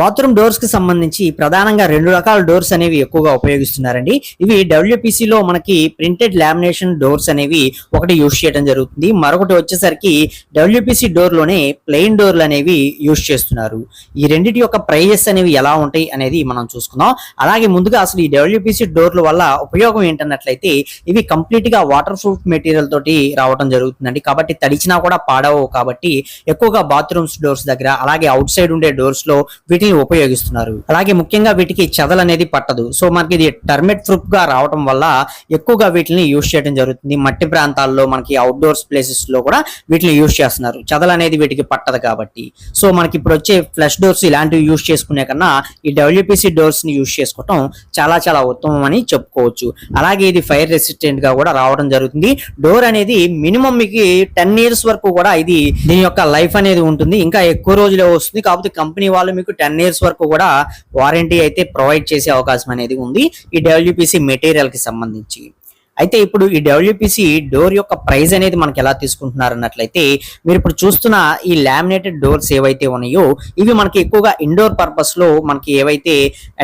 Bathroom డోర్స్కి సంబంధించి ప్రధానంగా రెండు రకాల డోర్స్ అనేవి ఎక్కువగా ఉపయోగిస్తున్నారండి. ఇవి డబ్ల్యూపీసీలో లో మనకి ప్రింటెడ్ లామినేషన్ డోర్స్ అనేవి ఒకటి యూజ్ చేయడం జరుగుతుంది. మరొకటి వచ్చేసరికి డబ్ల్యూపీసీ డోర్లోనే ప్లెయిన్ డోర్లు అనేవి యూజ్ చేస్తున్నారు. ఈ రెండిటి యొక్క ప్రైజెస్ అనేవి ఎలా ఉంటాయి అనేది మనం చూసుకుందాం. అలాగే ముందుగా అసలు ఈ డబ్ల్యూపీసీ డోర్ల వల్ల ఉపయోగం ఏంటన్నట్లయితే ఇవి కంప్లీట్గా వాటర్ ప్రూఫ్ మెటీరియల్ తోటి రావడం జరుగుతుందండి. కాబట్టి తడిచినా కూడా పాడవు కాబట్టి ఎక్కువగా బాత్రూమ్స్ డోర్స్ దగ్గర అలాగే అవుట్ సైడ్ ఉండే డోర్స్లో వీటి వీటిని ఉపయోగిస్తున్నారు. అలాగే ముఖ్యంగా వీటికి చెదలు అనేది పట్టదు. సో మనకి ఇది టర్మెట్ ప్రూఫ్గా రావడం వల్ల ఎక్కువగా వీటిని యూజ్ చేయడం జరుగుతుంది. మట్టి ప్రాంతాల్లో మనకి అవుట్డోర్స్ ప్లేసెస్లో కూడా వీటిని యూజ్ చేస్తున్నారు. చెదలు అనేది వీటికి పట్టదు కాబట్టి. సో మనకి ఇప్పుడు వచ్చే ఫ్లష్ డోర్స్ ఇలాంటివి యూజ్ చేసుకునే కన్నా ఈ డబ్ల్యూపీసీ డోర్స్ని యూజ్ చేసుకోవటం చాలా చాలా ఉత్తమం అని చెప్పుకోవచ్చు. అలాగే ఇది ఫైర్ రెసిస్టెంట్గా కూడా రావడం జరుగుతుంది. డోర్ అనేది మినిమం మీకు టెన్ ఇయర్స్ వరకు కూడా ఇది దీని యొక్క లైఫ్ అనేది ఉంటుంది. ఇంకా ఎక్కువ రోజులే వస్తుంది. కాకపోతే కంపెనీ వాళ్ళు మీకు టెన్ ఇయర్స్ వరకు కూడా వారంటీ అయితే ప్రొవైడ్ చేసే అవకాశం అనేది ఉంది. ఈ డబ్ల్యూపీసీ మెటీరియల్కి సంబంధించి. అయితే ఇప్పుడు ఈ డబ్ల్యూపీసీ డోర్ యొక్క ప్రైస్ అనేది మనకి ఎలా తీసుకుంటున్నారు అన్నట్లయితే మీరు ఇప్పుడు చూస్తున్న ఈ లామినేటెడ్ డోర్స్ ఏవైతే ఉన్నాయో ఇవి మనకి ఎక్కువగా ఇండోర్ పర్పస్లో మనకి ఏవైతే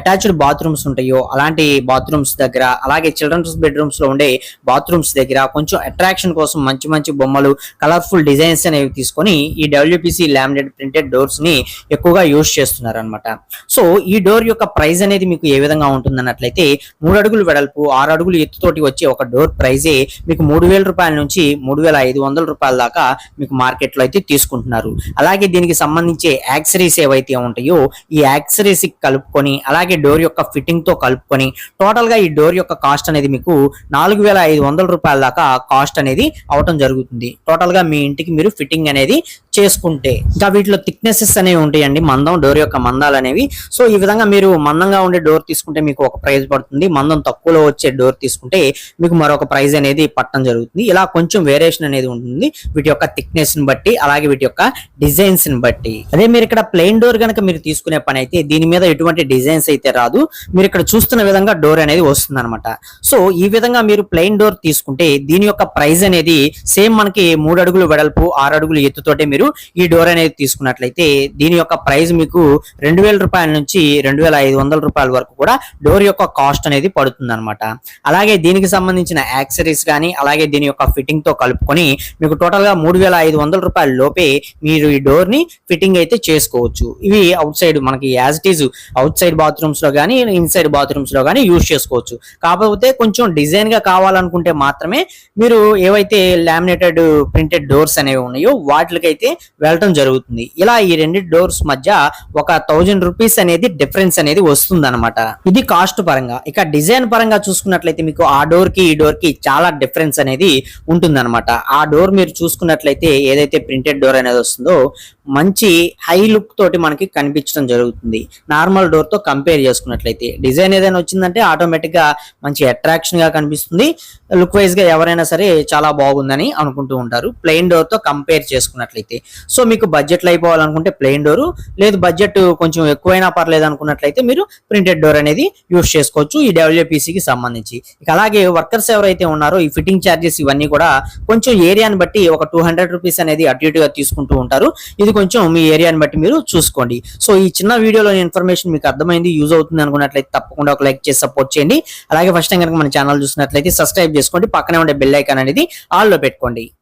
అటాచ్డ్ బాత్రూమ్స్ ఉంటాయో అలాంటి బాత్రూమ్స్ దగ్గర అలాగే చిల్డ్రన్స్ బెడ్రూమ్స్లో ఉండే బాత్రూమ్స్ దగ్గర కొంచెం అట్రాక్షన్ కోసం మంచి మంచి బొమ్మలు కలర్ఫుల్ డిజైన్స్ అనేవి తీసుకొని ఈ డబ్ల్యూపీసీ లామినేట్ ప్రింటెడ్ డోర్స్ని ఎక్కువగా యూజ్ చేస్తున్నారు అనమాట సో ఈ డోర్ యొక్క ప్రైస్ అనేది మీకు ఏ విధంగా ఉంటుంది అన్నట్లయితే మూడు అడుగులు వెడల్పు ఆరు అడుగులు ఎత్తుతోటి వచ్చే ఒక డోర్ ప్రైజే మీకు మూడు వేల రూపాయల నుంచి మూడు వేల ఐదు వందల రూపాయల దాకా మీకు మార్కెట్లో అయితే తీసుకుంటున్నారు. అలాగే దీనికి సంబంధించే యాక్సరీస్ ఏవైతే ఉంటాయో ఈ యాక్సరీస్ కలుపుకొని అలాగే డోర్ యొక్క ఫిట్టింగ్తో కలుపుకొని టోటల్గా ఈ డోర్ యొక్క కాస్ట్ అనేది మీకు నాలుగు వేల ఐదు వందల రూపాయల దాకా కాస్ట్ అనేది అవటం జరుగుతుంది. టోటల్గా మీ ఇంటికి మీరు ఫిట్టింగ్ అనేది చేసుకుంటే. ఇంకా వీటిలో థిక్నెసెస్ అనేవి ఉంటాయండి. మందం డోర్ యొక్క మందాలు అనేవి. సో ఈ విధంగా మీరు మందంగా ఉండే డోర్ తీసుకుంటే మీకు ఒక ప్రైజ్ పడుతుంది. మందం తక్కువలో వచ్చే డోర్ తీసుకుంటే మీకు మరొక ప్రైజ్ అనేది పట్టడం జరుగుతుంది. ఇలా కొంచెం వేరియేషన్ అనేది ఉంటుంది. వీటి యొక్క థిక్నెస్ని బట్టి అలాగే వీటి యొక్క డిజైన్స్ని బట్టి. అదే మీరు ఇక్కడ ప్లెయిన్ డోర్ కనుక మీరు తీసుకునే పని అయితే దీని మీద ఎటువంటి డిజైన్స్ అయితే రాదు. మీరు ఇక్కడ చూస్తున్న విధంగా డోర్ అనేది వస్తుంది అనమాట సో ఈ విధంగా మీరు ప్లెయిన్ డోర్ తీసుకుంటే దీని యొక్క ప్రైజ్ అనేది సేమ్ మనకి మూడు అడుగులు వెడల్పు ఆరు అడుగులు ఎత్తుతోటే మీరు ఈ డోర్ అనేది తీసుకున్నట్లయితే దీని యొక్క ప్రైస్ మీకు రెండు వేల రూపాయల నుంచి రెండు వేల ఐదు వందల రూపాయల వరకు కూడా డోర్ యొక్క కాస్ట్ అనేది పడుతుంది అనమాట అలాగే దీనికి సంబంధించిన యాక్సరీస్ కానీ అలాగే దీని యొక్క ఫిట్టింగ్తో కలుపుకొని మీకు టోటల్గా మూడు వేల ఐదు వందల రూపాయల లోపే మీరు ఈ డోర్ని ఫిట్టింగ్ అయితే చేసుకోవచ్చు. ఇవి అవుట్ సైడ్ మనకి as it is outside బాత్రూమ్స్లో కానీ ఇన్సైడ్ బాత్రూమ్స్లో కానీ యూజ్ చేసుకోవచ్చు. కాకపోతే కొంచెం డిజైన్గా కావాలనుకుంటే మాత్రమే మీరు ఏవైతే లామినేటెడ్ ప్రింటెడ్ డోర్స్ అనేవి ఉన్నాయో వాటికైతే వెళ్ళటం జరుగుతుంది. ఇలా ఈ రెండు డోర్స్ మధ్య ఒక థౌజండ్ రూపీస్ అనేది డిఫరెన్స్ అనేది వస్తుంది అనమాట ఇది కాస్ట్ పరంగా. ఇక డిజైన్ పరంగా చూసుకున్నట్లయితే మీకు ఆ డోర్కి ఈ డోర్కి చాలా డిఫరెన్స్ అనేది ఉంటుంది ఆ డోర్ మీరు చూసుకున్నట్లయితే ఏదైతే ప్రింటెడ్ డోర్ అనేది వస్తుందో మంచి హై లుక్ తోటి మనకి కనిపించడం జరుగుతుంది. నార్మల్ డోర్తో కంపేర్ చేసుకున్నట్లయితే. డిజైన్ ఏదైనా వచ్చిందంటే ఆటోమేటిక్గా మంచి అట్రాక్షన్గా కనిపిస్తుంది. లుక్ వైజ్గా ఎవరైనా సరే చాలా బాగుందని అనుకుంటూ ఉంటారు. ప్లెయిన్ డోర్తో కంపేర్ చేసుకున్నట్లయితే. సో మీకు బడ్జెట్లో అయిపోవాలనుకుంటే ప్లెయిన్ డోర్ లేదు బడ్జెట్ కొంచెం ఎక్కువైనా పర్లేదు అనుకున్నట్లయితే మీరు ప్రింటెడ్ డోర్ అనేది యూస్ చేసుకోవచ్చు. ఈ డబ్ల్యూపీసీకి కి సంబంధించి. ఇక అలాగే వర్కర్స్ ఎవరైతే ఉన్నారో ఈ ఫిట్టింగ్ ఛార్జెస్ ఇవన్నీ కూడా కొంచెం ఏరియాని బట్టి ఒక టూ హండ్రెడ్ రూపీస్ అనేది అటు ఇటుగా తీసుకుంటూ ఉంటారు. ఇది కొంచెం మీ ఏరియాని బట్టి మీరు చూసుకోండి. సో ఈ చిన్న వీడియోలో ఇన్ఫర్మేషన్ మీకు అర్థమైంది యూజ్ అవుతుంది అనుకున్నట్లయితే తప్పకుండా ఒక లైక్ చేసి సపోర్ట్ చేయండి. అలాగే ఫస్ట్ టైం కనుక మన ఛానల్ చూసినట్లయితే సబ్స్క్రైబ్ చేసుకోండి. పక్కనే ఉండే బెల్ ఐకాన్ అనేది ఆల్లో పెట్టుకోండి.